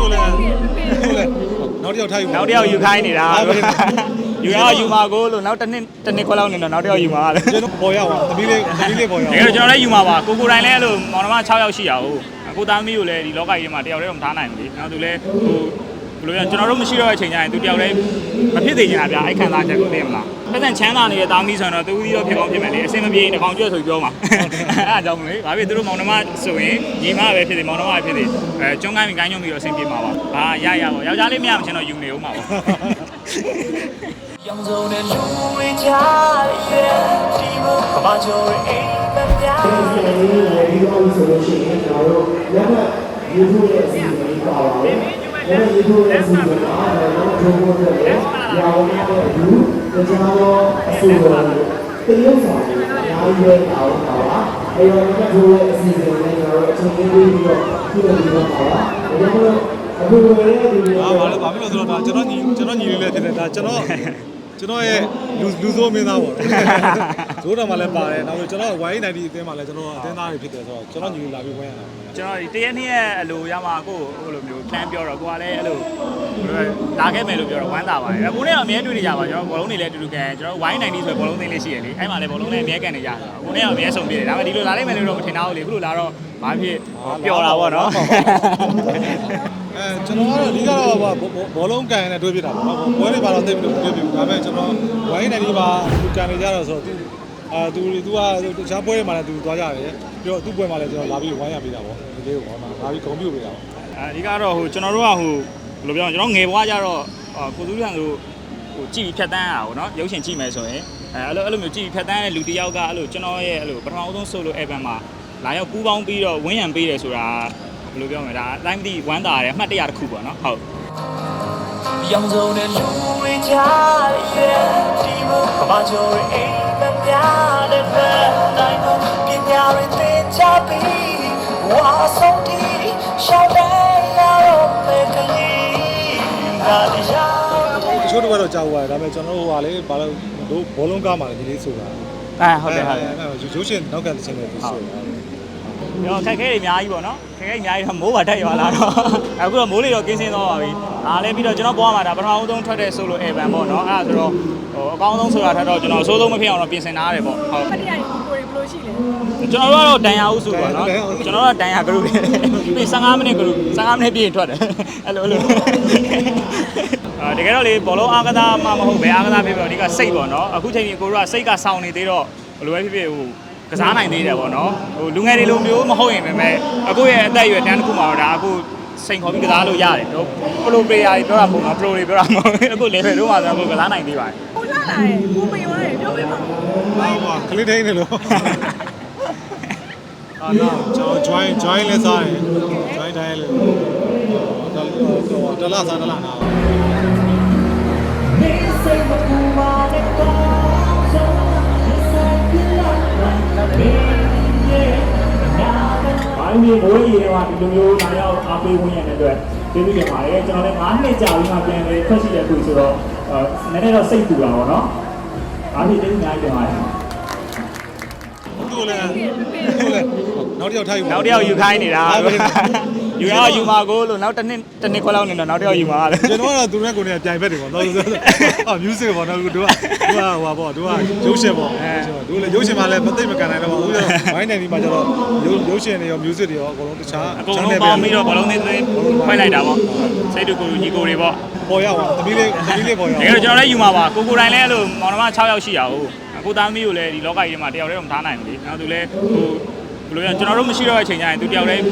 သူ့လည်းဟုတ်လေနောက်တစ်ယောက်ထားယူနောက်တစ်ယောက်ယူခိုင်းနေတာဟုတ်ကဲ့ယူရယူမှာကိုလို့နောက်တစ်နှစ်တစ်နှစ်ခွဲလောက်နေတော့နောက်တစ်ယောက်ယူမှာလေကျွန်တော်ပေါ်ရောက်သွားသမီးလေးသမီးလေးပေါ်ရောက်တကယ်တော့ကျွန်တော်လည်းယူမှာပါကိုကိုတိုင်းလည်းအဲ့လိုမောင်နှမ6ယောက်ရှိရအောင်ကိုသားသမီးကိုလည်းဒီလောကကြီးထဲမှာတယောက်တည်းတော့မထားနိုင်ဘူးလေနောက်သူလည်းဟို ဘယ်လိုလဲကျွန်တော်တို့မရှိတော့တဲ့အချိန်ကျရင်သူတယောက်တည်းမဖြစ်သေးကြတာဗျအဲ့ခံစားချက်ကိုသိမလားပတ်စံချမ်းသာနေတဲ့တောင်းပြီးဆိုတော့သူဦးသီးတော့ဖြစ်ကောင်းဖြစ်မယ်လေအစင်မပြေရင်ကောင်ကျွတ်ဆိုပြောမှာအဲ့ဒါကြောင့်မလို့ဘာဖြစ်သူတို့မောင်နှမဆိုရင်ညီမပဲဖြစ်သေးမောင်နှမပဲဖြစ်သေးအဲကျွန်းကိုင်းပြီးကိုင်းညုံပြီးတော့အစင်ပြေမှာပါဘာရရပါယောက်ျားလေးမရမချင်းတော့ယူနေဦးမှာပါရောင်စုံတဲ့လူတွေကြားရဲ့ဒီမှာကျော်ရဲ့အိမ်မပြားဒီလိုမျိုးရေဒီလိုဆိုလို့ရှိရင်ကျွန်တော်တို့ရမယူဖို့ရဲ့ ပါတယ်။လက်မှတ်ယူဖို့ရဲ့အစီအစဉ်ပါတော့ကျွန်တော်တို့ရဲ့ရာဝနာတဲ့အတူကျွန်တော်အစီအစဉ်တရုပ်ဆောင်တွေအားရအောင်ပါပါ။အဲတော့လက်မှတ်ယူရဲ့အစီအစဉ်နဲ့ကျွန်တော်တို့အချိန်ပေးပြီးတော့ပြုလုပ်ပြီးတော့ပါပါ။ဒါကြောင့်အခုလည်းဒီလိုဟာဘာလဲဘာဖြစ်လို့ဆိုတော့ဒါကျွန်တော်ညီကျွန်တော်ညီလေးလည်းဖြစ်တယ်ဒါကျွန်တော် ကျွန်တော်ရဲ့လူလူဆိုးမင်းသားပေါ့ဇိုးတော်မှလည်းပါတယ်နောက်ကျွန်တော် Y90 အသင်းမှာလည်းကျွန်တော်အသင်းသားတွေဖြစ်တယ်ဆိုတော့ကျွန်တော်ညီလေးလာပြီးဝင်ရတာကျွန်တော်ဒီတရက်နှစ်ရက်အလိုရမှာကိုဟိုလိုမျိုး plan ပြောတော့ကိုကလည်းအဲ့လိုလာခဲ့မယ်လို့ပြောတော့ဝမ်းသာပါတယ်အခုနဲ့တော့အများတွေ့နေကြပါကျွန်တော်ဘောလုံးတွေလည်းအတူတူကန်ကျွန်တော် Y90 ဆိုဘောလုံးသိန်းလေးရှိရလေအဲ့မှာလည်းဘောလုံးလည်းအများကန်နေကြတာအခုနဲ့တော့အများဆုံးပြည့်တယ်ဒါပေမဲ့ဒီလိုလာလိုက်မယ်လို့တော့မထင်တော့ဘူးလေအခုလိုလာတော့ဘာဖြစ်ပျော်တာပေါ့နော် အဲကျွန်တော်ကတော့အဓိကတော့ဘောဘောလုံးကန်နဲ့တွေးပြတာပေါ့နော်ပွဲတွေပါတော့သိပြီလို့တွေးပြဘူးဒါပေမဲ့ကျွန်တော် Y90 ပါသူကန်နေကြတော့ဆိုတော့သူအာသူသူကတခြားပွဲတွေမှာလည်းသူသွားကြတယ်ပြီးတော့သူ့ပွဲမှာလည်းကျွန်တော်လာပြီးဝိုင်းရပေးတာပေါ့ဒီလေးကိုပေါ့နော်လာပြီးဂုဏ်ပြုပေးတာပေါ့အဓိကတော့ဟိုကျွန်တော်တို့ကဟိုဘယ်လိုပြောလဲကျွန်တော်ငယ်ဘွားကြတော့ကိုသူရန်တို့ဟိုကြည့်ပြီးဖြတ်တန်းရအောင်နော်ရုပ်ရှင်ကြည့်မယ်ဆိုရင်အဲအဲ့လိုအဲ့လိုမျိုးကြည့်ပြီးဖြတ်တန်းတဲ့လူတစ်ယောက်ကအဲ့လိုကျွန်တော်ရဲ့အဲ့လိုပထမဆုံးဆိုလို့ event မှာလာရောက်ပူးပေါင်းပြီးတော့ဝင်းရံပေးတယ်ဆိုတာ ဘယ်လိုပြောမလဲဒါအတိုင်းမသိဝမ်းသာတယ်အမှတ်တရတစ်ခုပေါ့နော်ဟုတ်ရောင်စုံတဲ့လူတွေကြားရဲ့ဒီမှာဘာကြောင့်အိမ်မပြတဲ့ဘက်တိုင်းကိုပြညာရင်းတင်ချပြီးဝါဆုံးတီရှောင်းတဲ့ရောပဲကလေးငါတရားတချို့တော့တော့ကြာသွားတယ်ဒါပေမဲ့ကျွန်တော်တို့ဟာလေဘာလို့တို့ဘောလုံးကားမှာဒီလေးဆိုတာအဲဟုတ်တယ်ဟုတ်တယ်ရုပ်ရှင်နောက်ကတစ်ချက်လည်းသူဆိုတာ ကျွန်တော်ခက်ခဲတွေအများကြီးပေါ့နော်ခက်ခဲအများကြီးတော့မိုးပါတက်ရွာလာတော့အခုတော့မိုးလေးတော့ကင်းစင်းသွားပါပြီအားလည်းပြီးတော့ကျွန်တော်ဘွားမှာဒါပထမဆုံးထွက်တဲ့ solo event ပေါ့နော်အဲ့ဒါဆိုတော့ဟိုအကောင်းဆုံးဆိုတာထက်တော့ကျွန်တော်အဆိုးဆုံးမဖြစ်အောင်တော့ပြင်ဆင်ထားရတယ်ပေါ့ဟုတ်မတရားကိုကိုရီဘယ်လိုရှိလဲကျွန်တော်တို့ကတော့တန်ရာဥစုပေါ့နော်ကျွန်တော်တို့ကတန်ရာ group ပြီး15မိနစ် group 15မိနစ်ပြည့်ထွက်တယ်အဲ့လိုအဲ့လိုအာတကယ်တော့လေဘောလုံးအားကစားမှမဟုတ်ပဲအားကစားဖြစ်ပြီးတော့အဓိကစိတ်ပေါ့နော်အခုချိန်ကြီးကိုတို့ကစိတ်ကစောင့်နေသေးတော့ဘယ်လိုပဲဖြစ်ဖြစ်ဟို ကစားနိုင်သေးတယ်ပေါ့နော်ဟိုလူငယ်တွေလိုမျိုးမဟုတ်ရင်ပဲမဲ့အခုရဲ့အသက်အရွယ်တန်းတစ်ခုမှာတော့ဒါအခုစိန်ခေါ်ပြီးကစားလို့ရတယ်တို့ pro player တွေပြောတာပုံမှာ pro တွေပြောတာမဟုတ်ဘူးအခု level တို့မှာဆိုတော့အခုကစားနိုင်သေးပါတယ်ကိုလာလာရဲ့ကိုမယောရဲ့ပြောပေးပါဦးဟာကလေးတိုင်းနေလို့အာနော်ကျွန်တော် join join လဲစားတယ် join တိုင်းလဲတော့တလားစားတလားနာ ဘာလို့ဒီမိုးကြီးတွေကဒီလိုမျိုးလာရောက်အားပေးဝင်ရတဲ့အတွက်ကျေးဇူးတင်ပါတယ်ကျွန်တော်လည်း9နှစ်ကြာပြီးမှပြန်လေထွက်ရှိတဲ့ခုဆိုတော့အဲနည်းနည်းတော့စိတ်ပူတာပေါ့နော်အားဖြင့်ကျေးဇူးအများကြီးတင်ပါတယ်သူ့လည်းဟုတ်လေနောက်တစ်ယောက်ထားယူနောက်တစ်ယောက်ယူခိုင်းနေတာဟုတ်ကဲ့ ယူရယူမှာကိုလို့နောက်တစ်နှစ်တစ်နှစ်ခွဲလောက်နေတော့နောက်တစ်ယောက်ယူမှာလေကျွန်တော်ကတော့သူနဲ့ကိုယ်နဲ့ပြိုင်ဘက်တွေပေါ့နော်အာ music ပေါ့နော်တို့ကတို့ကဟိုပါပေါ့တို့ကရုပ်ရှင်ပေါ့တို့လည်းရုပ်ရှင်မှလည်းမသိမကန်နိုင်တော့ဘူးဝိုင်းနေဒီမှာကျတော့ရုပ်ရှင်တွေရော music တွေရောအကုန်လုံးတခြားအကုန်လုံးပေါင်းပြီးတော့ဘလုံးသေးသေးဖိုက်လိုက်တာပေါ့စိတ်တူကိုလူညီကိုတွေပေါ့ပေါ်ရောက်သွားသမီးလေးသမီးလေးပေါ်ရောက်တကယ်တော့ကျွန်တော်လည်းယူမှာပါကိုကိုတိုင်းလည်းအဲ့လိုမောင်နှမ6ယောက်ရှိရအောင်ကိုသားသမီးကိုလည်းဒီလောကကြီးထဲမှာတယောက်တည်းတော့မထားနိုင်ဘူးလေနောက်သူလည်းဟို ဘယ်လိုလဲကျွန်တော်တို့မရှိတော့တဲ့အချိန်ကျရင်သူတယောက်တည်း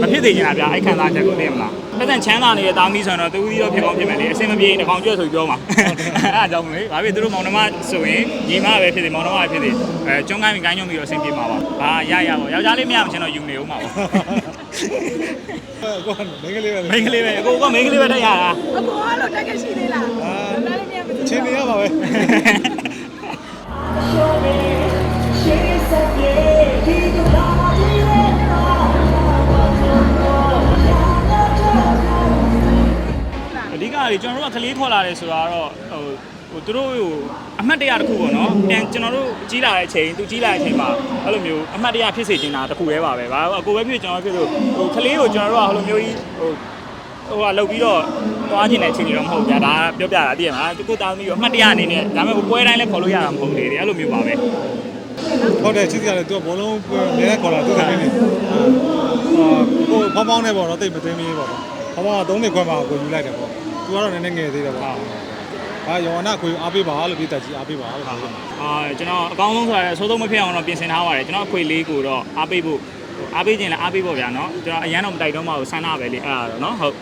မဖြစ်သေးချင်တာဗျအဲ့ခံစားချက်ကိုသိမလားပတ်စံချမ်းသာနေတဲ့သားသမီးဆိုရင်တော့သူသီးတော့ဖြစ်ကောင်းဖြစ်မယ်လေအစင်မပြေရင်တစ်ကောင်ကျွတ်ဆိုပြီးပြောမှာအဲ့ဒါကြောင့်မလို့ဘာဖြစ်သူတို့မောင်နှမဆိုရင်ညီမပဲဖြစ်တယ်မောင်နှမပဲဖြစ်တယ်အဲကျွန်းကိုင်းပြီးကိုင်းညွန့်ပြီးတော့အဆင်ပြေမှာပါဟာရရပါယောက်ျားလေးမရမချင်းတော့ယူနေဦးမှာပါကောမင်းကလေးပဲမိန်းကလေးပဲအကိုကမိန်းကလေးပဲတက်ရတာအကိုကတော့တက်ခဲ့ရှိသေးလားလာလည်းမြန်မသိချင်းနေရပါပဲ အဓိကလေကျွန်တော်တို့ကကလေးခေါ်လာတယ်ဆိုတာကတော့ဟိုဟိုသူတို့ဟိုအမှတ်တရတစ်ခုပေါ့နော်ပြန်ကျွန်တော်တို့ကြီးလာတဲ့အချိန်သူကြီးလာတဲ့အချိန်မှာအဲ့လိုမျိုးအမှတ်တရဖြစ်စေချင်တာတစ်ခုပဲပါပဲဘာအကိုပဲဖြစ်ကျွန်တော်ဖြစ်လို့ဟိုကလေးကိုကျွန်တော်တို့ကဟိုလိုမျိုးကြီးဟိုဟိုကလောက်ပြီးတော့သွားခြင်းတဲ့အခြေအနေတော့မဟုတ်ဘူးဗျာဒါပြောပြတာသိရမလားကိုသားသမီးရောအမှတ်တရအနေနဲ့ဒါပေမဲ့ပွဲတိုင်းလည်းခေါ်လို့ရတာမဟုတ်လေအဲ့လိုမျိုးပါပဲ ဟုတ်တယ်ချစ်စရာလေသူကဘောလုံးနဲနဲ့ခေါ်လာသူကနေနေအာကိုဖောင်းဖောင်းနဲ့ပေါ့တော့တိတ်မသိမင်းပေါ့ဖောင်းဖောင်းက3နှစ်ခွဲမှာကိုယူလိုက်တယ်ပေါ့သူကတော့နည်းနည်းငယ်သေးတယ်ပေါ့ဟာယောနာကိုအားပေးပါလို့ပြည်သက်ကြီးအားပေးပါလို့ပြောတယ်အာကျွန်တော်အကောင်းဆုံးဆိုတာအဆိုးဆုံးမဖြစ်အောင်တော့ပြင်ဆင်ထားပါတယ်ကျွန်တော်အခွေလေးကိုတော့အားပေးဖို့အားပေးခြင်းလည်းအားပေးဖို့ဗျာနော်ကျွန်တော်အရန်တော့မတိုက်တော့မှဘူးဆန္ဒပဲလေအဲ့ဒါတော့နော်ဟုတ်